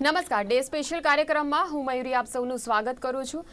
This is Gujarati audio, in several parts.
નમસ્કાર. ડે સ્પેશિયલ કાર્યક્રમમાં હું મયુરી આપ સૌનું સ્વાગત કરું છું.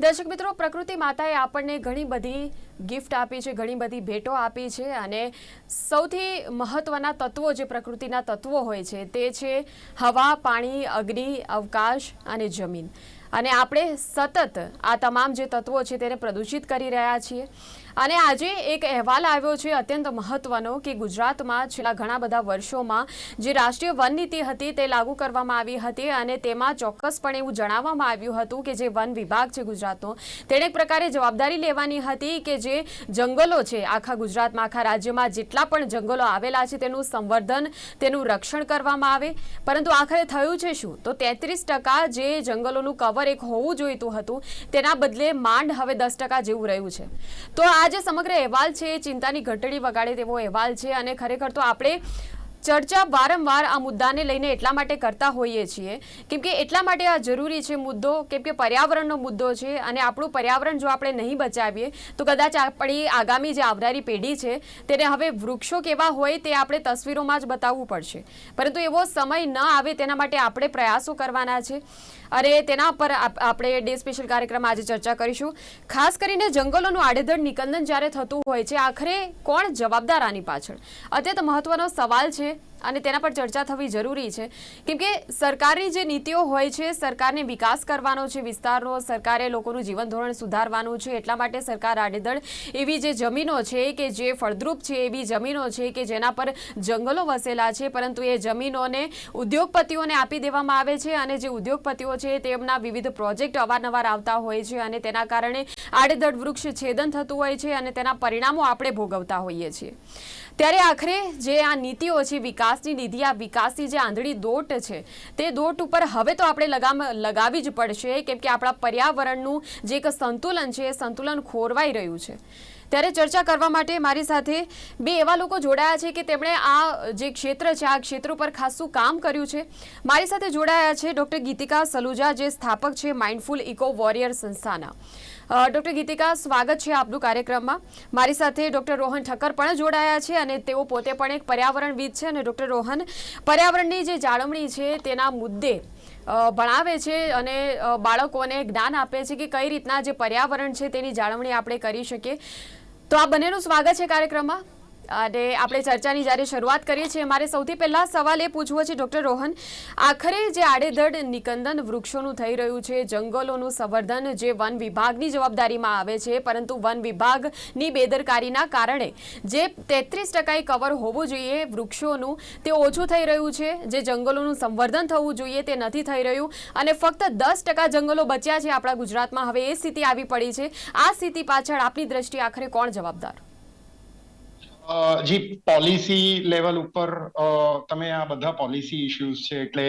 દર્શક મિત્રો, પ્રકૃતિ માતાએ આપણને ઘણી બધી ગિફ્ટ આપી છે, ઘણી બધી ભેટો આપી છે અને સૌથી મહત્ત્વના તત્વો જે પ્રકૃતિના તત્વો હોય છે તે છે હવા, પાણી, અગ્નિ, અવકાશ અને જમીન. અને આપણે સતત આ તમામ જે તત્વો છે તેને પ્રદૂષિત કરી રહ્યા છીએ. અને આજે એક અહેવાલ આવ્યો છે અત્યંત મહત્વનો કે ગુજરાતમાં છેલ્લા ઘણા બધા વર્ષોમાં જે રાષ્ટ્રીય વન નીતિ હતી તે લાગુ કરવામાં આવી હતી અને તેમાં ચોક્કસપણે એવું જણાવવામાં આવ્યું હતું કે જે વન વિભાગ છે ગુજરાતનો, તેણે એક પ્રકારે જવાબદારી લેવાની હતી કે જે જંગલો છે આખા ગુજરાતમાં, આખા રાજ્યમાં જેટલા પણ જંગલો આવેલા છે તેનું સંવર્ધન, તેનું રક્ષણ કરવામાં આવે. પરંતુ આખરે થયું છે શું? તો તેત્રીસ ટકા જે જંગલોનું કવર એક હોવું જોઈતું હતું, તેના બદલે માંડ હવે દસ ટકા જેવું રહ્યું છે. તો આ જે સમગ્ર અહેવાલ છે ચિંતાની ઘંટડી વગાડે તેવો અહેવાલ છે અને ખરેખર તો આપણે ચર્ચા વારંવાર આ મુદ્દાને લઈને એટલા માટે કરતા હોઈએ છીએ. કેમ કે એટલા માટે આ જરૂરી છે મુદ્દો, કેમ કે પર્યાવરણનો મુદ્દો છે અને આપણું પર્યાવરણ જો આપણે નહીં બચાવીએ, તો કદાચ આપણી આગામી જે આવનારી પેઢી છે, તેને હવે વૃક્ષો કેવા હોય તે આપણે તસવીરોમાં જ બતાવવું પડશે. પરંતુ એવો સમય ન આવે તેના માટે આપણે પ્રયાસો કરવાના છે. અરે તેના પર આપ- આપણે ડે સ્પેશિયલ કાર્યક્રમ આજે ચર્ચા કરીશું. ખાસ કરીને જંગલોનું આડેધડ નિકંદન જ્યારે થતું હોય છે, આખરે કોણ જવાબદાર આની પાછળ? અત્યંત મહત્વનો સવાલ છે અને તેના પર ચર્ચા થવી જરૂરી છે. કેમ કે સરકારની જે નીતિઓ હોય છે, સરકારને વિકાસ કરવાનો છે વિસ્તારનો, સરકારે લોકોનું જીવન ધોરણ સુધારવાનું છે, એટલા માટે સરકાર આડેધડ એવી જે જમીનો છે કે જે ફળદ્રુપ છે, એવી જમીનો છે કે જેના પર જંગલો વસેલા છે, પરંતુ એ જમીનોને ઉદ્યોગપતિઓને આપી દેવામાં આવે છે અને જે ઉદ્યોગપતિઓ છે તેમના વિવિધ પ્રોજેક્ટ અવારનવાર આવતા હોય છે અને તેના કારણે આડેધડ વૃક્ષ છેદન થતું હોય છે અને તેના પરિણામો આપણે ભોગવતા હોઈએ છીએ. ત્યારે આખરે જે આ નીતિઓ છે, વિકાસની નીતિ, આ વિકાસની જે આંધળી દોટ છે, તે દોટ ઉપર હવે તો આપણે લગામ, લગાવી જ પડશે, કેમ કે આપણા પર્યાવરણનું જે એક સંતુલન છે, એ સંતુલન ખોરવાઈ રહ્યું છે. ત્યારે ચર્ચા કરવા માટે મારી સાથે બે એવા લોકો જોડાયા છે કે તેમણે આ જે ક્ષેત્ર છે, આ ક્ષેત્ર ઉપર ખાસું કામ કર્યું છે. મારી સાથે જોડાયા છે ડૉક્ટર ગીતિકા સલુજા, જે સ્થાપક છે માઇન્ડફુલ ઇકો વોરિયર સંસ્થાના. ડૉક્ટર ગીતિકા, સ્વાગત છે આપનું કાર્યક્રમમાં. મારી સાથે ડૉક્ટર રોહન ઠક્કર પણ જોડાયા છે અને તેઓ પોતે પણ એક પર્યાવરણવિદ છે અને ડૉક્ટર રોહન, પર્યાવરણની જે જાળવણી છે તેના મુદ્દે ભણાવે છે અને બાળકોને જ્ઞાન આપે છે કે કઈ રીતના જે પર્યાવરણ છે તેની જાળવણી આપણે કરી શકીએ. તો આ બંનેનું સ્વાગત છે કાર્યક્રમમાં. અને આપણે ચર્ચાની જ્યારે શરૂઆત કરીએ છીએ, મારે સૌથી પહેલાં સવાલ એ પૂછવો છે, ડૉક્ટર રોહન, આખરે જે આડેધડ નિકંદન વૃક્ષોનું થઈ રહ્યું છે, જંગલોનું સંવર્ધન જે વન વિભાગની જવાબદારીમાં આવે છે, પરંતુ વન વિભાગની બેદરકારીના કારણે જે તેત્રીસ ટકાએ કવર હોવું જોઈએ વૃક્ષોનું, તે ઓછું થઈ રહ્યું છે, જે જંગલોનું સંવર્ધન થવું જોઈએ તે નથી થઈ રહ્યું, અને ફક્ત દસ ટકા જંગલો બચ્યા છે આપણા ગુજરાતમાં. હવે એ સ્થિતિ આવી પડી છે. આ સ્થિતિ પાછળ આપની દ્રષ્ટિએ આખરે કોણ જવાબદાર? જી પોલિસી લેવલ ઉપર તમે આ બધા પોલિસી ઇશ્યુઝ છે એટલે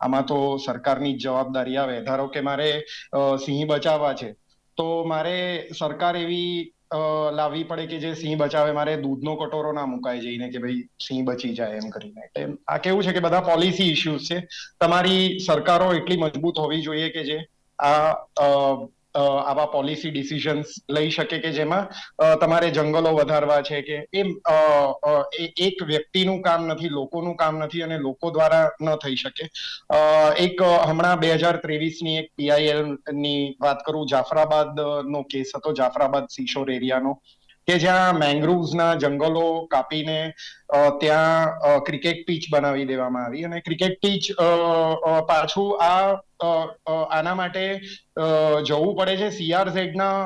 આમાં તો સરકારની જ જવાબદારી આવે. ધારો કે મારે સિંહ બચાવવા છે, તો મારે સરકાર એવી લાવવી પડે કે જે સિંહ બચાવે, મારે દૂધનો કટોરો ના મુકાય જઈને કે ભાઈ સિંહ બચી જાય એમ કરીને. એટલે આ કેવું છે કે બધા પોલિસી ઇશ્યુઝ છે. તમારી સરકારો એટલી મજબૂત હોવી જોઈએ કે જે આ આવા પોલિસી ડિસિઝન્સ લઈ શકે કે જેમાં તમારે જંગલો વધારવા છે કે એ એક વ્યક્તિનું કામ નથી, લોકોનું કામ નથી અને લોકો દ્વારા ન થઈ શકે. એક હમણાં બે હજાર ત્રેવીસની એક પીઆઈએલની વાત કરું જાફરાબાદ નો કેસ હતો, જાફરાબાદ સિશોર એરિયાનો કે જ્યાં મેંગ્રુવ્સના જંગલો કાપીને ત્યાં ક્રિકેટ પીચ બનાવી દેવામાં આવી અને ક્રિકેટ પીચ પાછું આ આના માટે જવું પડે છે. સીઆરઝેડ ના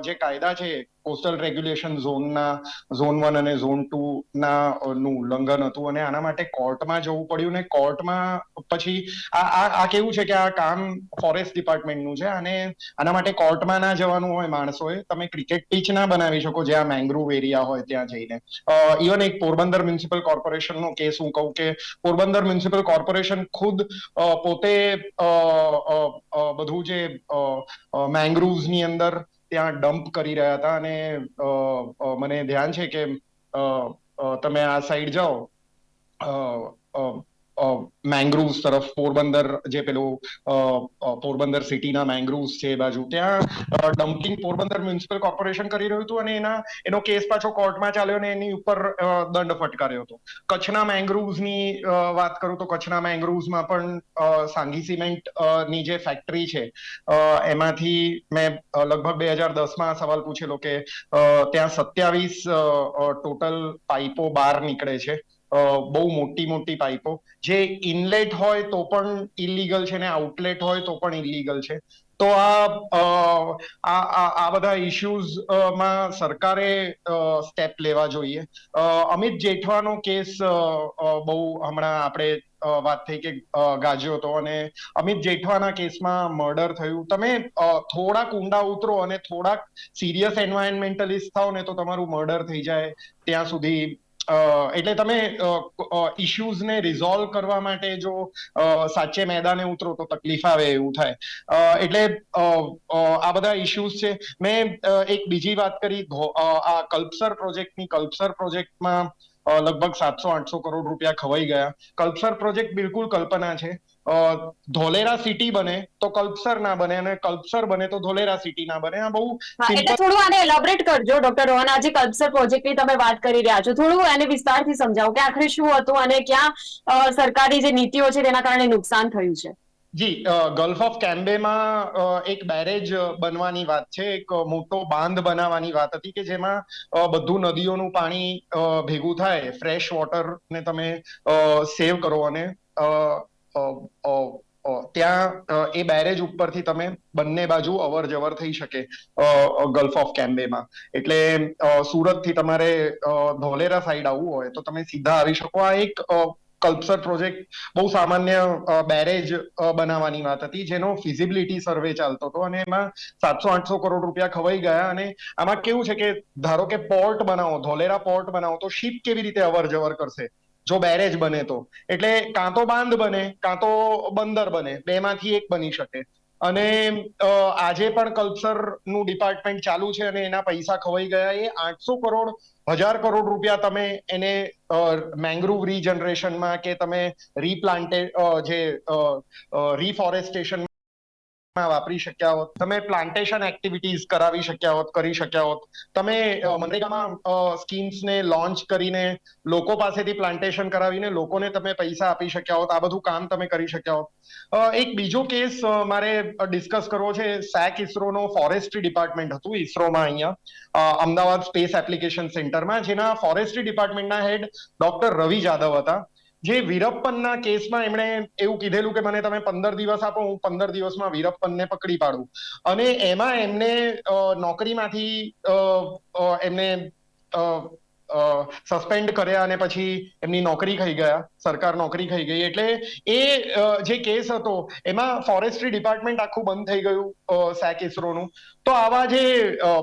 જે કાયદા છે કોસ્ટલ રેગ્યુલેશન ઝોનના, ઝોન વન અને ઝોન ટુ ના નું ઉલ્લંઘન હતું અને આના માટે કોર્ટમાં જવું પડ્યું ને કોર્ટમાં પછી આ આ કેવું છે કે આ કામ ફોરેસ્ટ ડિપાર્ટમેન્ટનું છે અને આના માટે કોર્ટમાં ના જવાનું હોય માણસોએ, તમે ક્રિકેટ પીચ ના બનાવી શકો જ્યાં મેંગ્રુવ એરિયા હોય ત્યાં જઈને. ઇવન એક પોરબંદર મ્યુનિસિપલ કોર્પોરેશનનો કેસ હું કહું કે પોરબંદર મ્યુનિસિપલ કોર્પોરેશન ખુદ પોતે બધું જે મેંગ્રુવ્સની અંદર ત્યાં ડમ્પ કરી રહ્યા હતા અને મને ધ્યાન છે કે તમે આ સાઈડ જાઓ. મેંગ્રુવ્સ તરફ પોરબંદર જે પેલું પોરબંદર સિટીના મેંગ્રુવ્સ છે એ બાજુ. ત્યાં ડમ્પિંગ પોરબંદર મ્યુનિસિપલ કોર્પોરેશન કરી રહ્યું હતું અને એના, એનો કેસ પાછો કોર્ટમાં ચાલ્યો અને એની ઉપર દંડ ફટકાર્યો હતો. કચ્છના મેંગ્રુવ્સની વાત કરું તો કચ્છના મેંગ્રુવ્સમાં પણ સાંગી સિમેન્ટની જે ફેક્ટરી છે એમાંથી મેં લગભગ બે હજાર દસમાં સવાલ પૂછેલો કે ત્યાં સત્યાવીસ ટોટલ પાઇપો બહાર નીકળે છે. બહુ મોટી મોટી પાઇપો. જે ઇનલેટ હોય તો પણ ઇલીગલ છે ને આઉટલેટ હોય તો પણ ઇલીગલ છે. તો આ આ બધા ઇશ્યુઝમાં સરકારે સ્ટેપ લેવા જોઈએ. અમિત જેઠવાનો કેસ બહુ હમણાં આપણે વાત થઈ કે ગાજ્યો હતો અને અમિત જેઠવાના કેસમાં મર્ડર થયું. તમે થોડાક ઊંડા ઉતરો અને થોડાક સિરિયસ એન્વાયરમેન્ટલિસ્ટ થાવ ને તો તમારું મર્ડર થઈ જાય. ત્યાં સુધી એટલે તમે ઇશ્યુઝને રિઝોલ્વ કરવા માટે જો સાચે મેદાને ઉતરો તો તકલીફ આવે એવું થાય. એટલે આ બધા ઇશ્યુઝ છે. મેં એક બીજી વાત કરી. આ કલ્પસર પ્રોજેક્ટની કલ્પસર પ્રોજેક્ટમાં લગભગ સાતસો આઠસો કરોડ રૂપિયા ખવાઈ ગયા. કલ્પસર પ્રોજેક્ટ બિલકુલ કલ્પના છે. ધોલેરા સિટી બને તો કલ્પસર ના બને અને કલ્પસર બને તો ધોલેરા સિટી ના બને. આ બહુ એટલે થોડું આને એલોબરેટ કરજો ડોક્ટર રોહન. આજે કલ્પસર પ્રોજેક્ટની તમે વાત કરી રહ્યા છો. થોડું એને વિસ્તારથી સમજાવો કે આખરે શું હતું અને ક્યાં સરકારી જે નીતિઓ છે તેના કારણે નુકસાન થયું છે. જી ગલ્ફ ઓફ કેમ્બેમાં એક બેરેજ બનવાની વાત છે. એક મોટો બાંધ બનાવવાની વાત હતી કે જેમાં બધું નદીઓનું પાણી ભેગું થાય. ફ્રેશ વોટર ને તમે સેવ કરો અને ત્યાં એ બેરેજ ઉપરથી તમે બંને બાજુ અવર જવર થઈ શકે ગલ્ફ ઓફ કેમ્બેમાં એટલે સુરતથી તમારે ધોલેરા સાઈડ આવવું હોય તો તમે સીધા આવી શકો. આ એક કલ્પસર પ્રોજેક્ટ બહુ સામાન્ય બેરેજ બનાવવાની વાત હતી, જેનો ફિઝિબિલિટી સર્વે ચાલતો હતો અને એમાં સાતસો આઠસો કરોડ રૂપિયા ખવાઈ ગયા અને આમાં કેવું છે કે ધારો કે પોર્ટ બનાવો, ધોલેરા પોર્ટ બનાવો, તો શિપ કેવી રીતે અવર જવર કરશે? જો બેરેજ બને તો. એટલે કાં તો બાંધ બને, કાં તો બંદર બને, બેમાંથી એક બની શકે. અને આજે પણ કલ્પસરનું ડિપાર્ટમેન્ટ ચાલુ છે અને એના પૈસા ખવાઈ ગયા એ આઠસો કરોડ, હજાર કરોડ રૂપિયા તમે એને મેંગ્રુવ રીજનરેશનમાં કે તમે રીપ્લાન્ટે જે રીફોરેસ્ટેશન વાપરી શક્યા હોત. તમે પ્લાન્ટેશન એક્ટિવિટીઝ કરાવી શક્યા હોત, કરી શક્યા હોત. તમે મનરેગામાં સ્કીમ્સને લોન્ચ કરીને લોકો પાસેથી પ્લાન્ટેશન કરાવીને લોકોને તમે પૈસા આપી શક્યા હોત. આ બધું કામ તમે કરી શક્યા હોત. એક બીજો કેસ મારે ડિસ્કસ કરવો છે. સેક ઇસરોનો ફોરેસ્ટ્રી ડિપાર્ટમેન્ટ હતું ઇસરોમાં અહીંયા. અમદાવાદ સ્પેસ એપ્લિકેશન સેન્ટરમાં જેના ફોરેસ્ટ્રી ડિપાર્ટમેન્ટના હેડ ડોક્ટર રવિ જાદવ હતા. જે વીરપ્પનના કેસમાં એમણે એવું કીધેલું કે મને તમે પંદર દિવસ આપો, હું પંદર દિવસમાં વીરપ્પનને પકડી પાડું. અને એમાં એમને નોકરીમાંથી એમને સસ્પેન્ડ કર્યા અને પછી એમની નોકરી ખાઈ ગયા, સરકાર નોકરી ખાઈ ગઈ. એટલે એ જે કેસ હતો, એમાં ફોરેસ્ટ્રી ડિપાર્ટમેન્ટ આખું બંધ થઈ ગયું સેક ઇસરોનું તો આવા જે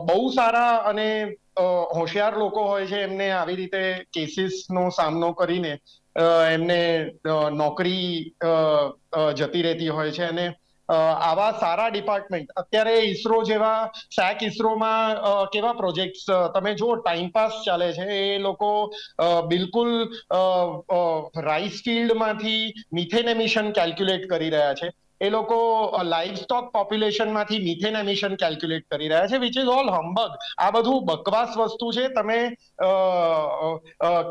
બહુ સારા અને હોશિયાર લોકો હોય છે, એમને આવી રીતે કેસીસનો સામનો કરીને એમને નોકરી જતી રહેતી હોય છે અને આવા સારા ડિપાર્ટમેન્ટ અત્યારે ઈસરો જેવા સેક ઇસરોમાં કેવા પ્રોજેક્ટ્સ તમે જુઓ ટાઈમપાસ ચાલે છે, એ લોકો બિલકુલ રાઈસ ફિલ્ડમાંથી મિથેન એમિશન કેલ્ક્યુલેટ કરી રહ્યા છે. એ લોકો લાઈવ સ્ટોક પોપ્યુલેશનમાંથી મિથેન એમિશન કેલ્ક્યુલેટ કરી રહ્યા છે વિચ ઇઝ ઓલ હમ્બગ આ બધું બકવાસ વસ્તુ છે. તમે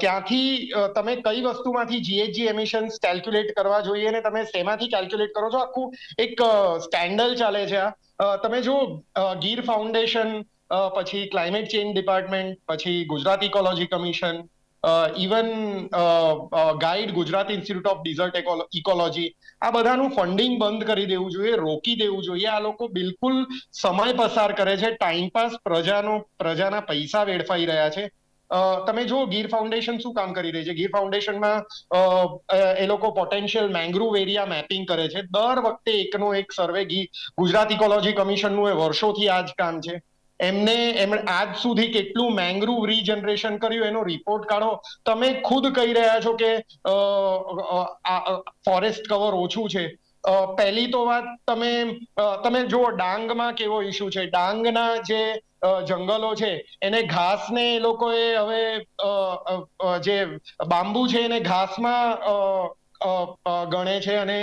ક્યાંથી તમે કઈ વસ્તુમાંથી જીએચજી એમિશન્સ કેલ્ક્યુલેટ કરવા જોઈએ અને તમે શેમાંથી કેલ્ક્યુલેટ કરો છો? આખું એક સ્કેન્ડલ ચાલે છે આ. તમે જો ગીર ફાઉન્ડેશન પછી ક્લાઇમેટ ચેન્જ ડિપાર્ટમેન્ટ પછી Gujarat ecology commission even guide Gujarat institute of desert ecology આ બધાનું ફંડિંગ બંધ કરી દેવું જોઈએ, રોકી દેવું જોઈએ. આ લોકો બિલકુલ સમય પસાર કરે છે ટાઈમપાસ પ્રજાનો, પ્રજાના પૈસા વેડફાઈ રહ્યા છે. તમે જુઓ, ગીર ફાઉન્ડેશન શું કામ કરી રહી છે? ગીર ફાઉન્ડેશનમાં એ લોકો પોટેન્શિયલ મેંગ્રુવ એરિયા મેપિંગ કરે છે. દર વખતે એકનો એક સર્વે ગીર ગુજરાત ઇકોલોજી કમિશનનું એ વર્ષોથી આ જ કામ છે. એમને એમણે આજ સુધી કેટલું મેંગ્રુવ રીજનરેશન કર્યું એનો રિપોર્ટ કાઢો. તમે ખુદ કહી રહ્યા છો કે ફોરેસ્ટ કવર ઓછું છે. પહેલી તો વાત તમે તમે જુઓ, ડાંગમાં કેવો ઇસ્યુ છે. ડાંગના જે જંગલો છે, એને ઘાસને એ લોકોએ હવે જે બાંબુ છે એને ઘાસમાં ગણે છે અને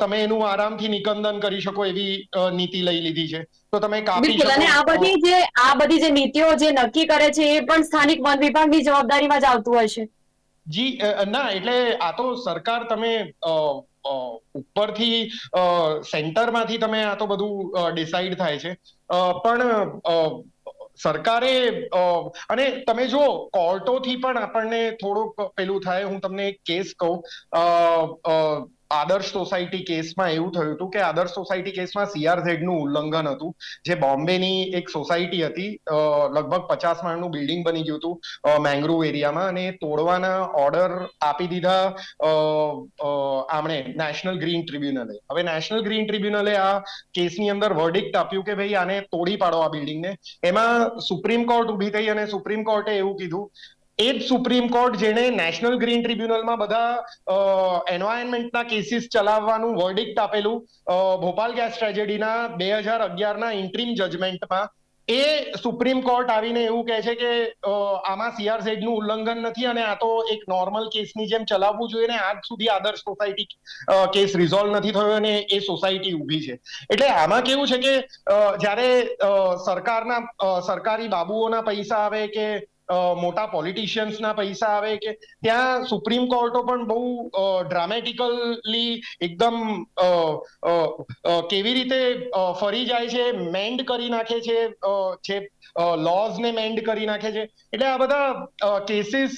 તમે એનું આરામથી નિકંદન કરી શકો એવી નીતિ લઈ લીધી છે. તો તમે બિલકુલ અને આ બધી જે આ બધી જે નીતિઓ જે નક્કી કરે છે એ પણ સ્થાનિક વન વિભાગની જવાબદારીમાં જ આવતું હશે જી ના એટલે આ તો સરકાર તમે ઉપરથી સેન્ટરમાંથી તમે આ તો બધું ડિસાઈડ થાય છે. પણ સરકારે અને તમે જો કોર્ટોથી પણ આપણને થોડુંક પેલું થાય. હું તમને એક કેસ કહું. આદર્શ સોસાયટી કેસમાં એવું થયું હતું કે આદર્શ સોસાયટી કેસમાં સીઆરઝેડનું ઉલ્લંઘન હતું. જે બોમ્બેની એક સોસાયટી હતી લગભગ પચાસ માળનું બિલ્ડિંગ બની ગયું હતું મેંગ્રુવ એરિયામાં અને તોડવાના ઓર્ડર આપી દીધા આમણે નેશનલ ગ્રીન ટ્રિબ્યુનલે. હવે નેશનલ ગ્રીન ટ્રિબ્યુનલે આ કેસની અંદર વર્ડિક્ટ આપ્યું કે ભાઈ આને તોડી પાડો આ બિલ્ડિંગને. એમાં સુપ્રીમ કોર્ટ ઊભી થઈ અને સુપ્રીમ કોર્ટે એવું કીધું એ જ સુપ્રીમ કોર્ટ જેણે નેશનલ ગ્રીન ટ્રિબ્યુનલમાં બધા એન્વાયરમેન્ટના કેસીસ ચલાવવાનું વર્ડિક્ટ આપેલું. ભોપાલ ગેસ ટ્રેજેડીના બે હજાર અગિયારના ઇન્ટ્રીમ જજમેન્ટમાં એ સુપ્રીમ કોર્ટ આવીને એવું કહે છે કે આમાં સીઆરઝેડનું ઉલ્લંઘન નથી અને આ તો એક નોર્મલ કેસની જેમ ચલાવવું જોઈએ ને આજ સુધી આદર્શ સોસાયટી કેસ રિઝોલ્વ નથી થયો અને એ સોસાયટી ઊભી છે. એટલે આમાં કેવું છે કે જ્યારે સરકારના સરકારી બાબુઓના પૈસા આવે કે મોટા પોલિટિશિયન્સના પૈસા આવે કે ત્યાં સુપ્રીમ કોર્ટો પણ બહુ ડ્રામેટિકલી એકદમ કેવી રીતે ફરી જાય છે મેન્ડ કરી નાખે છે છે લોઝને મેન્ડ કરી નાખે છે. એટલે આ બધા કેસીસ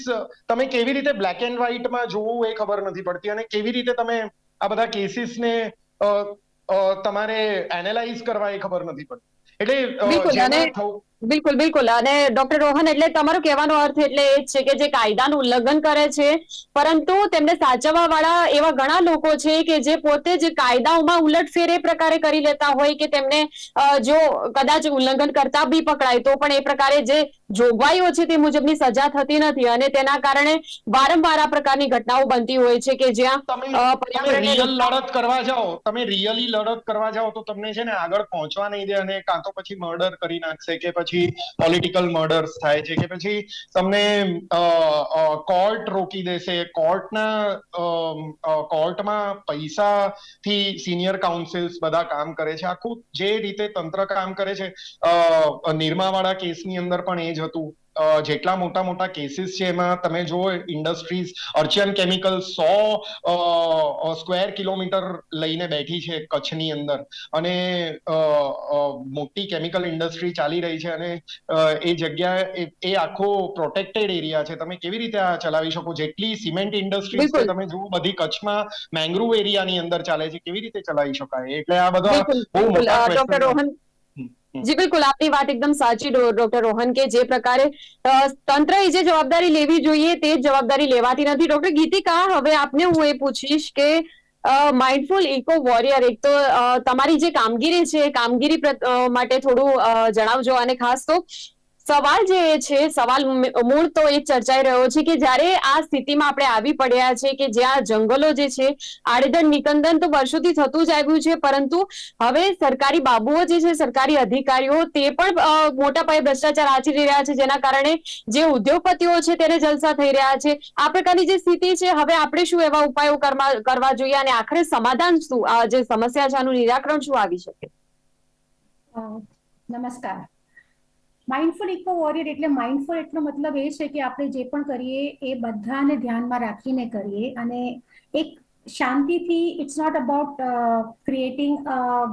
તમે કેવી રીતે બ્લેક એન્ડ વ્હાઈટમાં જોવું એ ખબર નથી પડતી અને કેવી રીતે તમે આ બધા કેસીસને તમારે એનાલાઇઝ કરવા એ ખબર નથી પડતી. એટલે બિલકુલ, બિલકુલ. અને ડોક્ટર રોહન એટલે તમારો કહેવાનો અર્થ એટલે એ છે કે જે કાયદાનું ઉલ્લંઘન કરે છે પરંતુ તેમને સાચવવા વાળા એવા ઘણા લોકો છે કે જે પોતે જ કાયદાઓમાં ઉલટફેર એ પ્રકારે કરી લેતા હોય કે તેમને જો કદાચ ઉલ્લંઘન કરતા બી પકડાય તો પણ એ પ્રકારે જે જોગવાઈઓ છે તે મુજબની સજા થતી નથી. અને તેના કારણે વારંવાર આ પ્રકારની ઘટનાઓ બનતી હોય છે કે જ્યાં તમે રિયલ લડત કરવા જાઓ તમે રિયલી લડત કરવા જાઓ તો તમને છે ને આગળ પહોંચવા નહીં દે અને કાં તો પછી મર્ડર કરી નાખશે કે પછી પોલિટિકલ મર્ડર્સ થાય છે કે પછી તમને કોર્ટ રોકી દેશે. કોર્ટના કોર્ટમાં પૈસા થી સિનિયર કાઉન્સિલ્સ બધા કામ કરે છે. આખું જે રીતે તંત્ર કામ કરે છે નિરમાવાળા કેસની અંદર પણ એ જ હતું. જેટલા મોટા મોટા કેસીસ છે એમાં તમે જુઓ ઇન્ડસ્ટ્રીઝ અર્ચિયન કેમિકલ સો સ્ક્વેર કિલોમીટર લઈને બેઠી છે કચ્છની અંદર. અને મોટી કેમિકલ ઇન્ડસ્ટ્રી ચાલી રહી છે અને એ જગ્યા એ- આખો પ્રોટેક્ટેડ એરિયા છે. તમે કેવી રીતે આ ચલાવી શકો? જેટલી સિમેન્ટ ઇન્ડસ્ટ્રીઝ છે તમે જુઓ બધી કચ્છમાં મેંગ્રુવ એરિયાની અંદર ચાલે છે. કેવી રીતે ચલાવી શકાય? એટલે આ બધા બહુ મોટા અ, ડોક્ટર ક્વેશ્ચન રોહન જી, બિલકુલ, આપની વાત એકદમ સાચી ડોક્ટર રોહન, કે જે પ્રકારે તંત્ર તંત્રએ જે જવાબદારી લેવી જોઈએ તે જ જવાબદારી લેવાતી નથી. ડોક્ટર ગીતિકા, હવે આપને હું એ પૂછીશ કે માઇન્ડફુલ ઇકો વોરિયર એક તો તમારી જે કામગીરી છે, એ કામગીરી માટે થોડું જણાવજો અને ખાસ તો સવાલ જે છે, સવાલ મૂળ તો એ ચર્ચાઈ રહ્યો છે કે જ્યારે આ સ્થિતિમાં આપણે આવી પડ્યા છે કે જ્યાં જંગલો જે છે, આડેધડ નિકંદન તો વર્ષોથી થતું જ આવ્યું છે, પરંતુ હવે સરકારી બાબુઓ જે છે, સરકારી અધિકારીઓ તે પણ મોટા પાયે ભ્રષ્ટાચાર આચરી રહ્યા છે, જેના કારણે જે ઉદ્યોગપતિઓ છે તેને જલસા થઈ રહ્યા છે. આ પ્રકારની જે સ્થિતિ છે, હવે આપણે શું એવા ઉપાયો કરવા જોઈએ અને આખરે સમાધાન શું, આ જે સમસ્યા છે, આનું નિરાકરણ શું આવી શકે? નમસ્કાર. માઇન્ડફુલ ઇકો વોરિયર એટલે માઇન્ડફુલ એટલો મતલબ એ છે કે આપણે જે પણ કરીએ એ બધાને ધ્યાનમાં રાખીને કરીએ અને એક શાંતિથી it's not about creating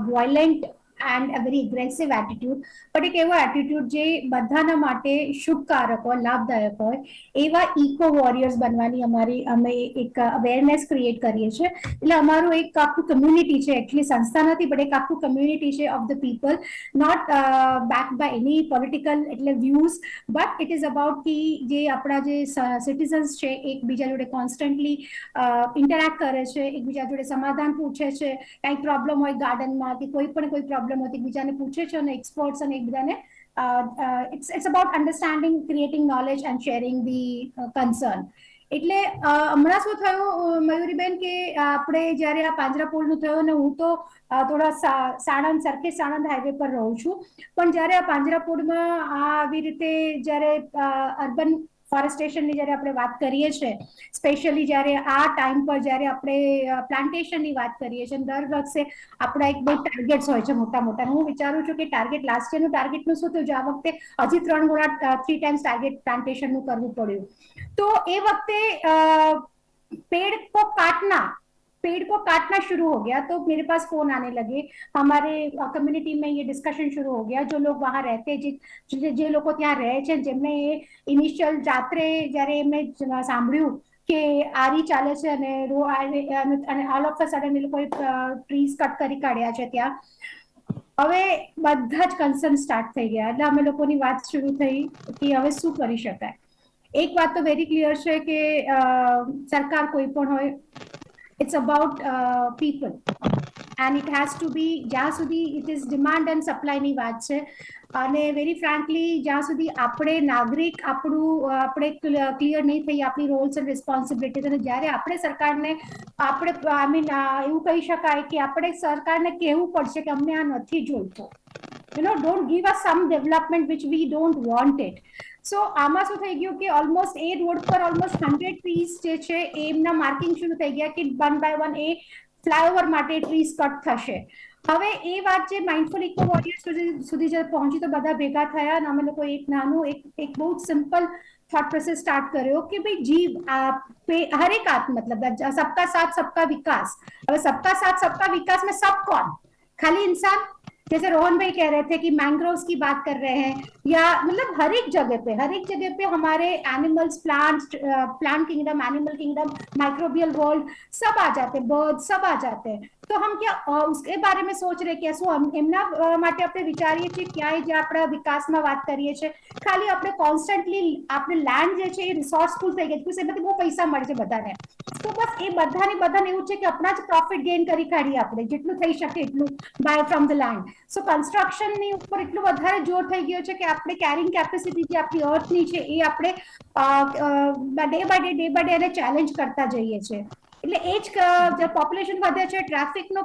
violent and a very aggressive attitude but એક એવો એટીટ્યુડ જે બધાના માટે શુભકારક હોય, લાભદાયક હોય, એવા ઇકો વોરિયર્સ બનવાની અમારી, અમે એક અવેરનેસ ક્રિએટ કરીએ છીએ. એટલે અમારું એક આખું કમ્યુનિટી છે. એકચ્યુઅલી સંસ્થા નથી, પણ એક આખું કમ્યુનિટી છે of the people not back by any political એટલે views but it is about કી જે આપણા જે સિટીઝન્સ છે, એકબીજા જોડે કોન્સ્ટન્ટલી ઇન્ટરેક્ટ કરે છે, એકબીજા જોડે સમાધાન પૂછે છે. કંઈક પ્રોબ્લેમ હોય ગાર્ડનમાં કે કોઈ પણ કોઈ પ્રોબ્લેમ હોય તો એકબીજાને પૂછે છે અને એક્સપર્ટ્સ અને એકબીજાને it's it's about understanding creating knowledge and sharing the concern એટલે હમણાં શું થયું મયુરીબેન, કે આપણે જ્યારે આ પાંજરાપોળનું થયું ને હું તો થોડા સાણંદ, સરખેજ સાણંદ હાઈવે પર રહું છું. પણ જ્યારે આ પાંજરાપોળમાં આ આવી રીતે જ્યારે અર્બન ફોરેસ્ટેશનની જ્યારે આપણે વાત કરીએ છીએ સ્પેશિયલી જ્યારે આ ટાઈમ પર જ્યારે આપણે પ્લાન્ટેશનની વાત કરીએ છીએ, દર વખતે આપણા એક બહુ ટાર્ગેટ્સ હોય છે મોટા મોટા. હું વિચારું છું કે ટાર્ગેટ લાસ્ટ યરનું ટાર્ગેટનું શું થયું? છે આ વખતે હજી ત્રણ ગણા થ્રી ટાઈમ્સ ટાર્ગેટ પ્લાન્ટેશનનું કરવું પડ્યું. તો એ વખતે પેડ કો કાટના पेड़ को काटना शुरू हो गया तो मेरे पास फोन आने लगे हमारे कम्युनिटी में ये डिस्कशन शुरू हो गया जो लोग वहां रहते જે જે લોકો ત્યાં રહે છે જેમને એ ઇનિશિયલ રાત્રે જ્યારે એમને સાંભળ્યું કે આરી ચાલે છે અને રો અને ઓલ ઓફ અ સડન એ લોકોએ ટ્રીઝ કટ કરી કાઢ્યા છે ત્યાં હવે બધા જ કન્સર્ન સ્ટાર્ટ થઈ ગયા એટલે અમે લોકોની વાત શરૂ થઈ કે હવે શું કરી શકાય એક વાત તો વેરી ક્લિયર છે કે સરકાર કોઈ પણ હોય it's uh, people and it has to be જ્યાં સુધી ઇટ ઇઝ ડિમાન્ડ એન્ડ સપ્લાયની વાત છે અને વેરી ફ્રેન્કલી જ્યાં સુધી આપણે નાગરિક આપણું આપણે ક્લિયર નહીં થઈ આપણી રોલ્સ એન્ડ રિસ્પોન્સિબિલિટીઝ અને જ્યારે આપણે સરકારને આપણે આઈ મીન એવું કહી શકાય કે આપણે સરકારને કહેવું પડશે કે અમને આ નથી જોઈતું. You know don't give a some development which we don't want it so આમાં શું થઈ ગયું કે ઓલમોસ્ટ એ રોડ પર ઓલમોસ્ટ હંડ્રેડ ટ્રીઝ જે છે એમના માર્કિંગ શરૂ થઈ ગયા કે વન બાય વન એ ફ્લાયઓવર માટે ટ્રીઝ કટ થશે. હવે એ વાત જે માઇન્ડફુલ ઇકો વોરિયર સુધી જ્યારે પહોંચી તો બધા ભેગા થયા અને અમે લોકો એક નાનું, એક એક બહુ જ સિમ્પલ થોટ પ્રોસેસ સ્ટાર્ટ કર્યો કે ભાઈ જીવ હરેક આપ મતલબ સબકા સાથ, સબકા વિકાસ. હવે સબકા સાથ, સબકા વિકાસ મેં સબ કોણ? ખાલી ઇન્સાન? जैसे रोहन भाई कह रहे थे कि मैंग्रोव्स की बात कर रहे हैं या मतलब हर एक जगह पे हर एक जगह पे हमारे animals plants plant kingdom animal kingdom microbial world सब आ जाते हैं बर्ड सब आ जाते हैं તો હમ ક્યાં उसके बारे में सोच रहे કે શું એમના માટે આપણે વિચારીએ છીએ ક્યાંય જે આપણા વિકાસમાં વાત કરીએ છીએ ખાલી આપણે કોન્સ્ટન્ટલી આપણે લેન્ડ જે છે એ રિસોર્સફુલ થઈ ગઈ છે એમાંથી બહુ પૈસા મળે છે બધાને તો બસ એ બધાને બધાને એવું છે કે આપણા જ પ્રોફિટ ગેઇન કરી કાઢીએ આપણે જેટલું થઈ શકે એટલું બાય ફ્રોમ ધ લેન્ડ સો કન્સ્ટ્રક્શનની ઉપર એટલું વધારે જોર થઈ ગયો છે કે આપણે કેરિંગ કેપેસિટી જે આપણી અર્થની છે, એ આપણે day by day day by day એને ચેલેન્જ કરતા જઈએ છીએ. એટલે એ જ પોપ્યુલેશન વધે છે ટ્રાફિકનો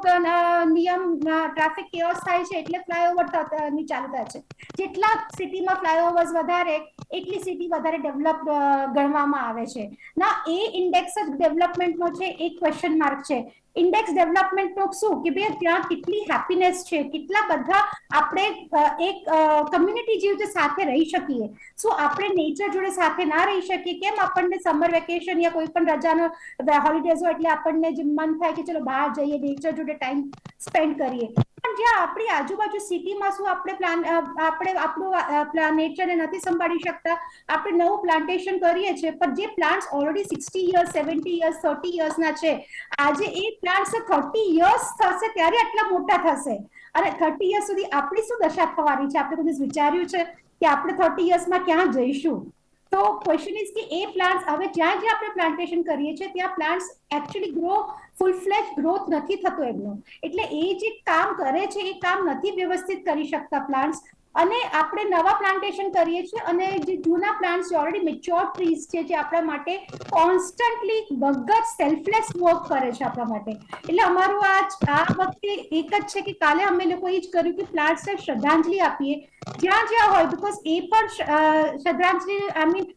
નિયમ ટ્રાફિક કેઓસ થાય છે, એટલે ફ્લાયઓવરની ચાલુ થાય છે. જેટલા સિટીમાં ફ્લાયઓવર્સ વધારે, એટલી સિટી વધારે ડેવલપ ગણવામાં આવે છે. ના, એ ઇન્ડેક્સ જ ડેવલપમેન્ટનો છે એક ક્વેશ્ચન માર્ક છે. ઇન્ડેક્સ ડેવલપમેન્ટનો શું? કે ભાઈ ત્યાં કેટલી હેપીનેસ છે? કેટલા બધા આપણે એક કમ્યુનિટી જેવી સાથે રહી શકીએ. શું આપણે નેચર જોડે સાથે ના રહી શકીએ, કેમ આપણને સમર વેકેશન યા કોઈ પણ રજાનો હોલિડેઝ હોય એટલે આપણને જે મન થાય કે ચલો બહાર જઈએ નેચર જોડે ટાઈમ સ્પેન્ડ કરીએ. જ્યાં આપણી આજુબાજુ સિટીમાં શું આપણે પ્લાન આપણે આપણું નેચરને નથી સંભાળી શકતા. આપણે નવું પ્લાન્ટેશન કરીએ છીએ, પણ જે plants already sixty years seventy years thirty યર્સના છે, આજે એ પ્લાન્ટ્સ થર્ટી યર્સ થશે ત્યારે આટલા મોટા થશે. અને થર્ટી યર્સ સુધી આપણી શું દશા થવાની છે? આપણે કદી વિચાર્યું છે કે આપણે થર્ટી યર્સમાં ક્યાં જઈશું? તો ક્વેશ્ચન ઇઝ કે એ પ્લાન્ટ્સ હવે જ્યાં જ્યાં આપણે પ્લાન્ટેશન કરીએ છીએ, ત્યાં plants actually grow full flesh growth નથી થતો એમનો. એટલે એ જે કામ કરે છે, એ કામ નથી વ્યવસ્થિત કરી શકતા પ્લાન્ટ્સ અને આપણે નવા પ્લાન્ટેશન કરીએ છીએ અને જે જૂના પ્લાન્ટ્સ ઓલરેડી મેચ્યોર ટ્રીઝ છે, જે આપણા માટે કોન્સ્ટન્ટલી વગર સેલ્ફલેસ વર્ક કરે છે આપણા માટે. એટલે અમારું આ આ વખતે એક જ છે કે કાલે અમે લોકો એ જ કર્યું કે પ્લાન્ટ્સને શ્રદ્ધાંજલિ આપીએ. જ્યાં જ્યાં હોય બીકોઝ એ પણ શ્રદ્ધાંજલિ આઈ મીન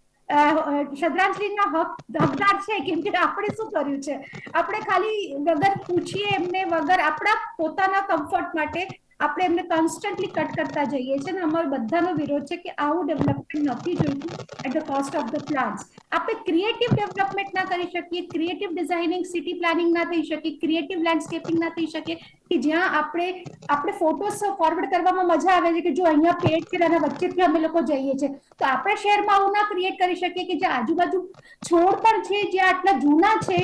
શ્રદ્ધાંજલિના હક, હકદાર છે, કેમ કે આપણે શું કર્યું છે? આપણે ખાલી વગર પૂછીએ એમને વગર આપણા પોતાના કમ્ફર્ટ માટે આપણે એમને કોન્સ્ટન્ટલી કટ કરતા જઈએ છીએ અને અમારો બધાનો વિરોધ છે કે આવું ડેવલપમેન્ટ નથી જોઈતું at the cost of the plans આપણે ક્રિએટિવ ડેવલપમેન્ટ ના કરી શકીએ ક્રિએટિવ ડિઝાઇનિંગ સિટી પ્લાનિંગ ના થઈ શકે ક્રિએટિવ લેન્ડસ્કેપિંગ ના થઈ શકે કે જ્યાં આપણે આપણે ફોટોસ ફોરવર્ડ કરવામાં મજા આવે છે કે જો અહીંયા પેડ છે અને વચ્ચેથી અમે લોકો જઈએ છીએ. તો આપણે શહેરમાં આવું ના ક્રિએટ કરી શકીએ કે જે આજુબાજુ છોડ પણ છે જે આટલા જૂના છે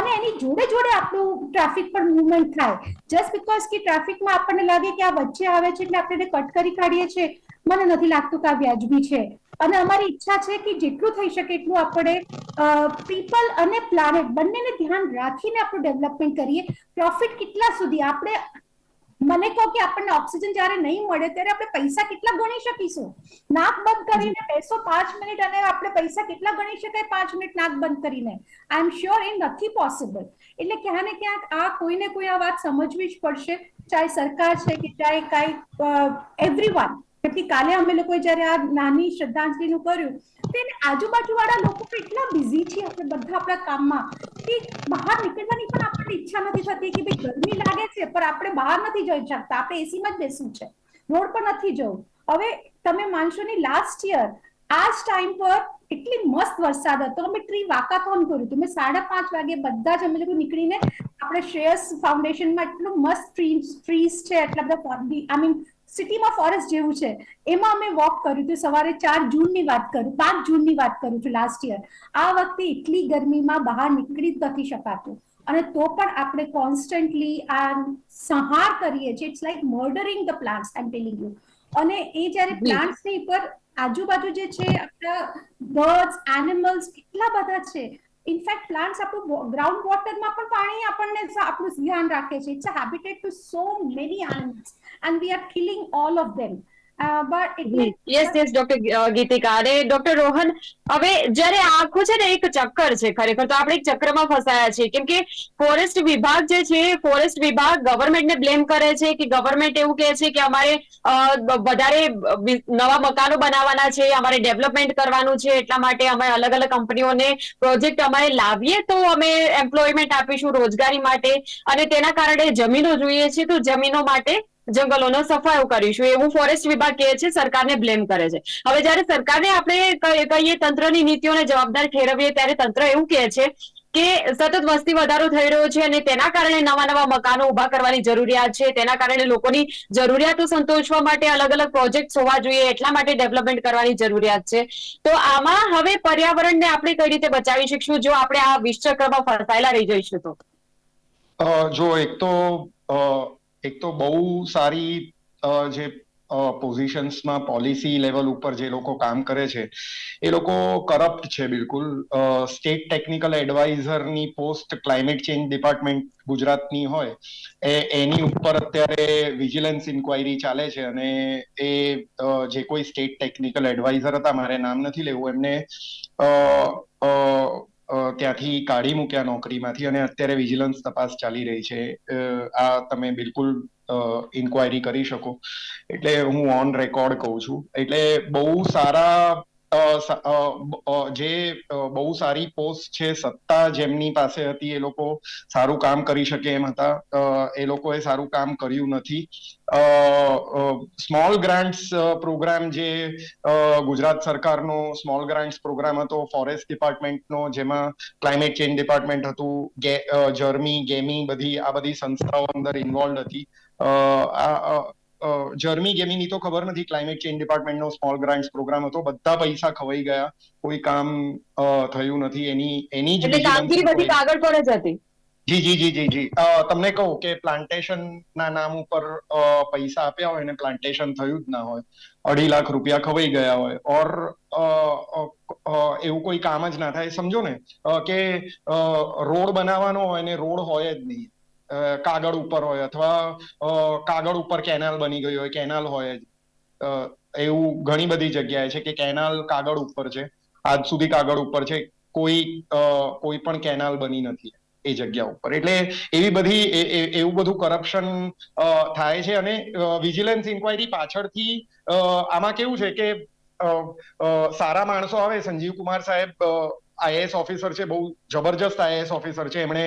અને એની જોડે જોડે આપણું ટ્રાફિક પણ મુવમેન્ટ થાય. જસ્ટ બીકોઝ કે ટ્રાફિકમાં આપણને લાગે કે આ વચ્ચે આવે છે એટલે આપણે કટ કરી કાઢીએ છીએ. મને નથી લાગતું કે આ વ્યાજબી છે. અને અમારી ઈચ્છા છે કે જેટલું થઈ શકે એટલું આપણે પીપલ અને પ્લાનેટ બંનેને ધ્યાન રાખીને આપણું ડેવલપમેન્ટ કરીએ. પ્રોફિટ કેટલા સુધી? આપણે મને કહો કે આપણને ઓક્સિજન જ્યારે નહીં મળે ત્યારે આપણે પૈસા કેટલા ગણી શકીશું? નાક બંધ કરીને બેસો પાંચ મિનિટ અને આપણે પૈસા કેટલા ગણી શકાય પાંચ મિનિટ નાક બંધ કરીને? આઈ એમ શ્યોર એ નથી પોસિબલ એટલે ક્યાં ને ક્યાંક આ કોઈને કોઈ આ વાત સમજવી જ પડશે. ચાહે સરકાર છે કે ચાહે કાંઈ એવરી વન કેમ કાલે અમે લોકોએ જ્યારે આ નાની શ્રદ્ધાંજલિનું કર્યું તેને આજુબાજુ આજુબાજુવાળા લોકો એટલા બિઝી છે આપણે બધા આપણા કામમાં કે બહાર નીકળવાની પણ આપણને ઈચ્છા નથી થતી કે ભાઈ ગરમી લાગે છે, પણ આપણે બહાર નથી જઈ શકતા. આપણે એસીમાં જ બેસવું છે. રોડ પર નથી જવું. હવે તમે માનશો નહીં લાસ્ટ યર આ જ ટાઈમ પર એટલી મસ્ત વરસાદ હતો. અમે ટ્રી વાકાથોન કર્યું. હતું મેં સાડા પાંચ વાગે બધા જ અમે લોકો નીકળીને આપણે શ્રેયસ ફાઉન્ડેશનમાં એટલું મસ્ત ટ્રીઝ ટ્રીઝ છે એટલા બધા આઈ મીન સિટીમાં ફોરેસ્ટ જેવું છે. એમાં અમે વોક કર્યું હતું. સવારે ચાર જૂનની વાત કરું પાંચ જૂનની વાત કરું છું લાસ્ટ યર આ વખતે એટલી ગરમીમાં બહાર નીકળી જ નથી શકાતું. અને તો પણ આપણે કોન્સ્ટન્ટલી આ સંહાર કરીએ છીએ. It's like murdering the plants I am telling you અને એ જ્યારે જી. પ્લાન્ટ્સની ઉપર આજુબાજુ જે છે આપણા બર્ડ્સ એનિમલ્સ કેટલા બધા છે. ઇનફેક્ટ પ્લાન્ટ્સ આપણું ગ્રાઉન્ડ વોટરમાં પણ પાણી આપણને આપણું ધ્યાન રાખે છે. It's a habitat to so many animals of them but એટલે યસ યસ ડોક્ટર ગીતિકા અને ડોક્ટર રોહન હવે જ્યારે આખું છે ને એક ચક્કર છે ખરેખર તો આપણે એક ચક્રમાં ફસાયા છીએ. કેમ કે ફોરેસ્ટ વિભાગ જે છે ફોરેસ્ટ વિભાગ ગવર્મેન્ટને બ્લેમ કરે છે કે ગવર્મેન્ટ એવું કહે છે કે અમારે વધારે નવા મકાનો બનાવવાના છે અમારે ડેવલપમેન્ટ કરવાનું છે એટલા માટે અમે અલગ અલગ કંપનીઓને પ્રોજેક્ટ અમારે લાવીએ તો અમે એમ્પ્લોયમેન્ટ આપીશું રોજગારી માટે. અને તેના કારણે જમીનો જોઈએ છે તો જમીનો માટે જંગલોનો સફાયો કરીશું. એવું ફોરેસ્ટ વિભાગ કહે છે, સરકારને બ્લેમ કરે છે. હવે જ્યારે સરકારને આપણે કહીએ તંત્રની નીતિઓને જવાબદાર ઠેરવીએ, ત્યારે તંત્ર એવું કહે છે કે સતત વસ્તી વધારો થઈ રહ્યો છે અને તેના કારણે નવા નવા મકાનો ઊભા કરવાની જરૂરિયાત છે. તેના કારણે લોકોની જરૂરિયાતો સંતોષવા માટે અલગ અલગ પ્રોજેક્ટ હોવા જોઈએ. એટલા માટે ડેવલપમેન્ટ કરવાની જરૂરિયાત છે. તો આમાં હવે પર્યાવરણને આપણે કઈ રીતે બચાવી શકશું? જો આપણે આ વિશ્વકર્મા ફસાયેલા રહી જઈશું તો. જો એક તો એક તો બહુ સારી જે પોઝિશન્સમાં પોલિસી લેવલ ઉપર જે લોકો કામ કરે છે, એ લોકો કરપ્ટ છે બિલકુલ. સ્ટેટ ટેકનિકલ એડવાઇઝરની પોસ્ટ ક્લાઇમેટ ચેન્જ ડિપાર્ટમેન્ટ ગુજરાતની હોય, એ, એની ઉપર અત્યારે વિજિલન્સ ઇન્ક્વાયરી ચાલે છે અને એ જે કોઈ સ્ટેટ ટેકનિકલ એડવાઇઝર હતા, મારે નામ નથી લેવું, એમને ત્યાંથી કાઢી મૂક્યા નોકરીમાંથી અને અત્યારે વિજિલન્સ તપાસ ચાલી રહી છે. આ તમે બિલકુલ ઇન્ક્વાયરી કરી શકો. એટલે હું ઓન રેકોર્ડ કહું છું. એટલે બહુ સારા જે બહુ સારી પોસ્ટ છે, સત્તા જેમની પાસે હતી, એ લોકો સારું કામ કરી શકે એમ હતા. એ લોકોએ સારું કામ કર્યું નથી. સ્મોલ ગ્રાન્ટ્સ પ્રોગ્રામ જે ગુજરાત સરકારનો સ્મોલ ગ્રાન્ટ્સ પ્રોગ્રામ હતો, ફોરેસ્ટ ડિપાર્ટમેન્ટનો, જેમાં ક્લાઇમેટ ચેન્જ ડિપાર્ટમેન્ટ હતું જર્મી ગેમી બધી, આ બધી સંસ્થાઓ અંદર ઇન્વોલ્વ હતી. જર્મી ગેમીની તો ખબર નથી ક્લાઇમેટ ચેન્જ ડિપાર્ટમેન્ટનો સ્મોલ ગ્રાન્ટ્સ પ્રોગ્રામ હતો બધા પૈસા ખવાઈ ગયા કોઈ કામ અ, થયું નથી એની એની જ કામગીરી બધી કાગળ પર જ હતી. જી જી જી જી જી. તમને કહું કે પ્લાન્ટેશન ના નામ ઉપર પૈસા આપ્યા હોય ને પ્લાન્ટેશન થયું જ ના હોય. અઢી લાખ રૂપિયા ખવાઈ ગયા હોય. ઓર એવું કોઈ કામ જ ના થાય. સમજો ને કે રોડ બનાવવાનો હોય ને રોડ હોય જ નહીં. કાગળ ઉપર હોય અથવા કાગળ ઉપર કેનાલ બની ગઈ હોય, કેનાલ હોય એવું ઘણી બધી જગ્યાએ છે કે કેનાલ કાગળ ઉપર છે. આજ સુધી કાગળ ઉપર છે. કોઈ કોઈ પણ કેનાલ બની નથી એ જગ્યા ઉપર. એટલે એવી બધી એવું બધું કરપ્શન થાય છે અને વિજિલન્સ ઇન્ક્વાયરી પાછળથી આમાં કેવું છે કે સારા માણસો આવે, સંજીવ કુમાર સાહેબ આઈએએસ ઓફિસર છે, બહુ જબરજસ્ત આઈએએસ ઓફિસર છે. એમણે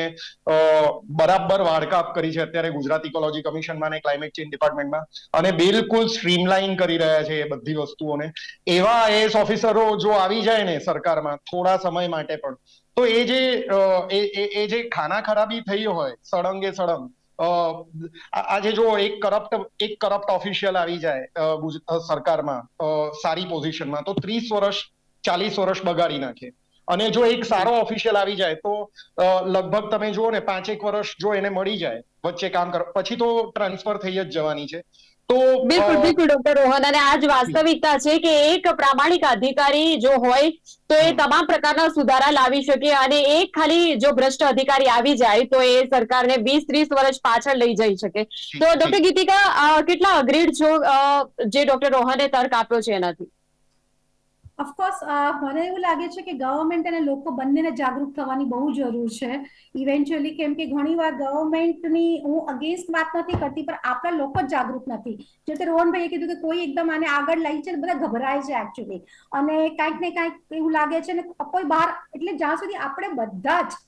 બરાબર વાડકાપ કરી છે અત્યારે ગુજરાત ઇકોલોજી કમિશનમાં અને ક્લાઇમેટ ચેન્જ ડિપાર્ટમેન્ટમાં. અને બિલકુલ સ્ટ્રીમલાઇન કરી રહ્યા છે એ બધી વસ્તુઓને. એવા આઈએએસ ઓફિસરો જો આવી જાય ને સરકારમાં, થોડા સમય માટે પણ, તો એ જે એ જે ખાના ખરાબી થઈ હોય, સળંગે સળંગ આજે જો એક કરપ્ટ એક કરપ્ટ ઓફિશિયલ આવી જાય સરકારમાં સારી પોઝિશનમાં તો ત્રીસ વર્ષ, ચાલીસ વર્ષ બગાડી નાખે. અને જો એક સારો ઓફિશિયલ આવી જાય તો લગભગ તમે જુઓ ને પાંચેક વર્ષ જો એને મળી જાય વચ્ચે કામ કરો. પછી તો ટ્રાન્સફર થઈ જ જવાની છે. તો બિલકુલ બિલકુલ ડોક્ટર રોહન. અને આ જ વાસ્તવિકતા છે કે એક પ્રામાણિક અધિકારી જો હોય તો એ તમામ પ્રકારના સુધારા લાવી શકે અને એક ખાલી જો ભ્રષ્ટ અધિકારી આવી જાય તો એ સરકારને વીસ ત્રીસ વર્ષ પાછળ લઈ જઈ શકે. તો ડોક્ટર ગીતિકા કેટલા અગ્રીડ છો જે ડોક્ટર રોહને તર્ક આપ્યો છે એનાથી? ઓફકોર્સ મને એવું લાગે છે કે ગવર્મેન્ટ અને લોકો બંનેને જાગૃત થવાની બહુ જરૂર છે ઇવેન્ચ્યુઅલી કેમ કે ઘણીવાર ગવર્મેન્ટની હું અગેન્સ્ટ વાત નથી કરતી પણ આપણા લોકો જ જાગૃત નથી જે રીતે રોહનભાઈએ કીધું કે કોઈ એકદમ આને આગળ લઈ છે ને બધા ગભરાય છે એકચ્યુઅલી અને કાંઈક ને કાંઈક એવું લાગે છે ને કોઈ બહાર એટલે જ્યાં સુધી આપણે બધા જ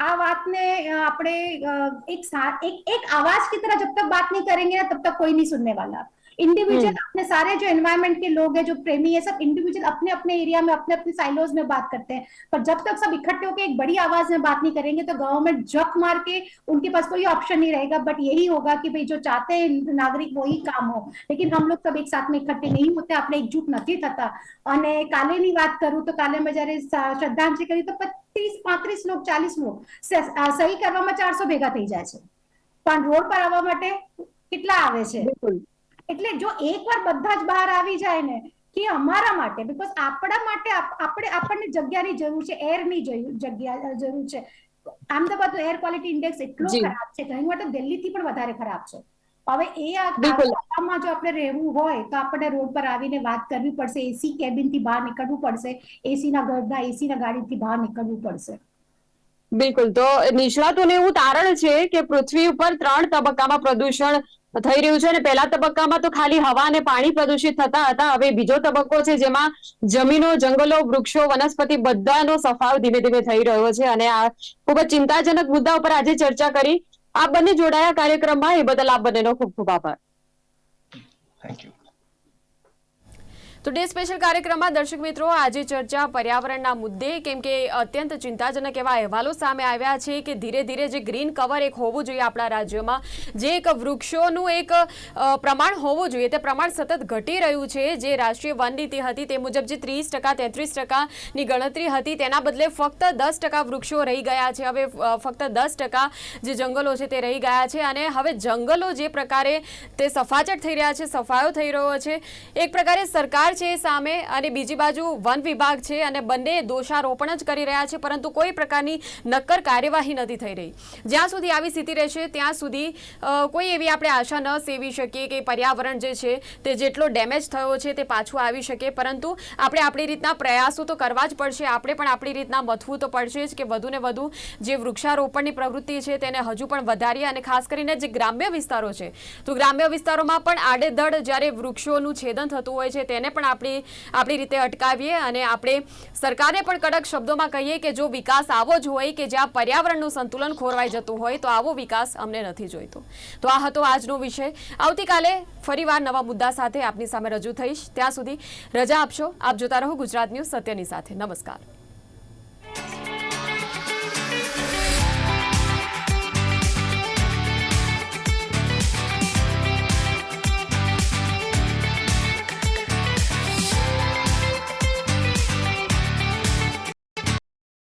આ बात ने अ, આપણે अ, एक साथ एक एक आवाज की तरह जब तक बात नहीं करेंगे ना तब तक कोई नहीं सुनने वाला इंडिविजुअल अपने सारे जो एनवायरमेंट के लोग हैं जो प्रेमी है सब इंडिविजुअल अपने अपने एरिया में अपने अपने साइलोज में बात करते हैं पर जब तक सब इकट्ठे होकर एक बड़ी आवाज में बात नहीं करेंगे तो गवर्नमेंट जप मार के उनके पास कोई ऑप्शन नहीं रहेगा बट यही होगा कि भाई जो चाहते हैं नागरिक वही काम हो लेकिन हम लोग सब एक साथ में इकट्ठे नहीं होते આપણે એકજૂટ નથી થતા અને કાલેની વાત કરું તો કાલે મેં જયારે સ- શ્રદ્ધાંજલિ કરી તો પચીસ પાંત્રીસ લોક ચાલીસ લોક સ- આ સહી કરવામાં ચારસો ભેગા થઈ જાય છે પણ રોડ પર આવવા માટે કેટલા આવે છે બિલકુલ એટલે જો એકવાર બધા જ બહાર આવી જાય ને કે અમારા માટે બીકોઝ આપણા માટે આપણે આપણને જગ્યાની જરૂર છે એરની જગ્યા જરૂર છે. અમદાવાદનો એર ક્વોલિટી ઇન્ડેક્સ એટલો ખરાબ છે ઘણી વાર તો દિલ્હીથી પણ વધારે ખરાબ છે. હવે એ આ બિલકુલ. જો આપણે રહેવું હોય તો આપણે રોડ પર આવીને વાત કરવી પડશે એસી કેબિનથી બહાર નીકળવું પડશે એસી ના ઘરના એસી ના ગાડીથી બહાર નીકળવું પડશે. બિલકુલ. તો નિષ્ણાતોને એવું તારણ છે કે પૃથ્વી ઉપર ત્રણ તબક્કામાં પ્રદૂષણ થઈ રહ્યું છે અને પહેલા તબક્કામાં તો ખાલી હવા અને પાણી પ્રદૂષિત થતા હતા. હવે બીજો તબક્કો છે જેમાં જમીનો, જંગલો, વૃક્ષો, વનસ્પતિ બધાનો સફાવ ધીમે ધીમે થઈ રહ્યો છે અને આ ખૂબ જ ચિંતાજનક મુદ્દા ઉપર આજે ચર્ચા કરી. આપ બંને જોડાયા કાર્યક્રમમાં. એ બદલ આપ બંનેનો ખૂબ ખૂબ આભાર. થેન્ક યુ તો ડે સ્પેશિયલ કાર્યક્રમમાં દર્શક મિત્રો, આજે ચર્ચા પર્યાવરણના મુદ્દે, કેમ કે અત્યંત ચિંતાજનક એવા અહેવાલો સામે આવ્યા છે કે ધીરે ધીરે જે ગ્રીન કવર એક હોવું જોઈએ આપણા રાજ્યમાં, જે એક વૃક્ષોનું એક પ્રમાણ હોવું જોઈએ, તે પ્રમાણ સતત ઘટી રહ્યું છે, જે રાષ્ટ્રીય વન નીતિ હતી તે મુજબ જે ત્રીસ ટકા, તેત્રીસ ટકાની ગણતરી હતી, તેના બદલે ફક્ત દસ ટકા વૃક્ષો રહી ગયા છે, હવે ફક્ત દસ ટકા જે જંગલો છે તે રહી ગયા છે અને હવે જંગલો જે પ્રકારે તે સફાચટ થઈ રહ્યા છે, સફાયો થઈ રહ્યો છે, એક પ્રકારે સરકાર છે સામે અને બીજી બાજુ વન વિભાગ છે અને બંને દોષારોપણ જ કરી રહ્યા છે, પરંતુ કોઈ પ્રકારની નક્કર કાર્યવાહી નથી થઈ રહી. જ્યાં સુધી આવી સ્થિતિ રહેશે, ત્યાં સુધી કોઈ એવી આપણે આશા ન સેવી શકીએ કે પર્યાવરણ જે છે, તે જેટલો ડેમેજ થયો છે તે પાછું આવી શકે. પરંતુ આપણે આપણી રીતના પ્રયાસો તો કરવા જ પડશે, આપણે પણ આપણી રીતના મથવું તો પડશે જ કે વધુને વધુ જે વૃક્ષારોપણની પ્રવૃત્તિ છે તેને હજુ પણ વધારીએ અને ખાસ કરીને જે ગ્રામ્ય વિસ્તારો છે. તો ગ્રામ્ય વિસ્તારોમાં પણ આડેધડ જ્યારે વૃક્ષોનું છેદન થતું હોય છે, તેને પણ આપણી આપણી રીતે અટકાવીએ અને આપણે સરકારને પણ કડક શબ્દોમાં કહીએ કે જો વિકાસ આવો જ હોય કે જ્યાં પર્યાવરણનું સંતુલન ખોરવાઈ જતું હોય, તો આવો વિકાસ અમને નથી જોઈતો. તો આ હતો આજનો વિષય. આવતીકાલે ફરીવાર નવા મુદ્દા સાથે આપની સામે રજૂ થઈશ. ત્યાં સુધી રજા આપશો. આપ જોતા રહો ગુજરાત ન્યૂઝ સત્યની સાથે. નમસ્કાર.